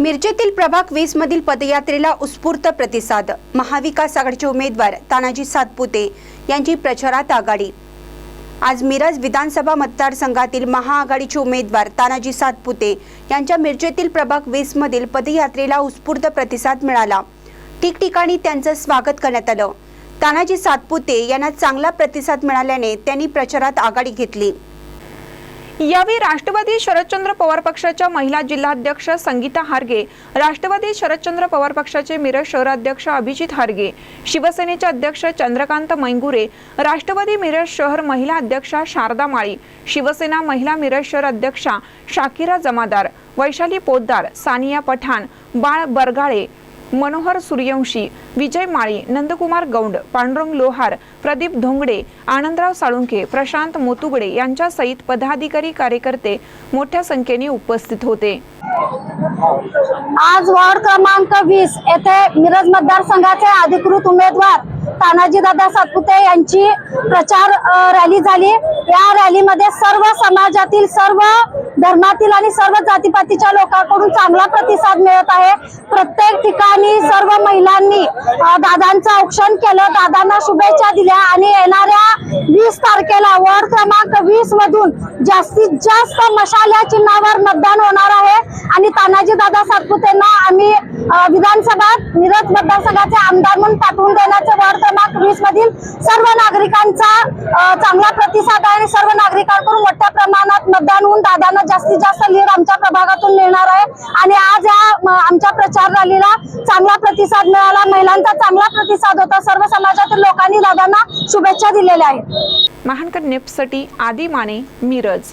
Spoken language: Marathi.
मिरजेतील प्रभाग वीस मधील पदयात्रेला उत्स्फूर्त प्रतिसाद. महाविकास आघाडीचे उमेदवार तानाजी सातपुते यांची प्रचारात आघाडी. आज मिरज विधानसभा मतदारसंघातील महाआघाडीचे उमेदवार तानाजी सातपुते यांच्या मिरजेतील प्रभाग वीस मधील पदयात्रेला उत्स्फूर्त प्रतिसाद मिळाला. ठिकठिकाणी त्यांचं स्वागत करण्यात आलं. तानाजी सातपुते यांना चांगला प्रतिसाद मिळाल्याने त्यांनी प्रचारात आघाडी घेतली. यावेळी राष्ट्रवादी शरदचंद्र पवार पक्षाच्या महिला जिल्हाध्यक्ष संगीता हारगे राष्ट्रवादी शरदचंद्र पवार पक्षाचे मिरज शहराध्यक्ष अभिजित हारगे शिवसेनेचे अध्यक्ष चंद्रकांत मैंगुरे राष्ट्रवादी मिरज शहर महिला अध्यक्षा शारदा माळी शिवसेना महिला मिरज शहर अध्यक्षा शाकिरा जमादार वैशाली पोद्दार सानिया पठाण बाळ बरगाळे मनोहर सूर्यवंशी विजय माळी नंदकुमार गौंड पांडुरंग लोहार प्रदीप धोंगडे आनंदराव साळुंखे प्रशांत मोतुगडे यांच्यासहित पदाधिकारी कार्यकर्ते मोठ्या संख्येने उपस्थित होते. आज वॉर्ड क्रमांक वीस येथे मिरज मतदारसंघाचे अधिकृत उमेदवार तानाजी दादा सातपुते यांची प्रचार रॅली झाली. या रॅलीमध्ये सर्व समाजातील सर्व धर्मातील आणि सर्व जातीपातीच्या लोकांकडून चांगला प्रतिसाद मिळत आहे. प्रत्येक ठिकाणी सर्व महिलांनी दादांचं औक्षण केलं. दादांना शुभेच्छा दिल्या आणि येणाऱ्या वीस तारखेला वॉर्ड क्रमांक वीस मधून जास्तीत जास्त मशाल या चिन्हावर मतदान होणार आहे. आणि तानाजी दादा सातपुतेंना आम्ही विधानसभा मिरज मतदारसंघाचे आमदार म्हणून पाठवून देण्याचे वॉर्ड क्रमांक वीस मधील सर्व नागरिकांचा चांगला प्रतिसाद आहे आणि सर्व नागरिकांकडून मोठ्या प्रमाणात मतदान होऊन दादांना जास्तीत जास्त लीड आमच्या प्रभागातून मिळणार आहे. आणि आज या आमच्या प्रचार रॅलीला चांगला प्रतिसाद मिळाला. महिलांचा चांगला प्रतिसाद होता. सर्व समाजातील लोकांनी दादांना शुभेच्छा दिलेल्या आहेत. महानकर नेपसाठी आदी माने मिरज.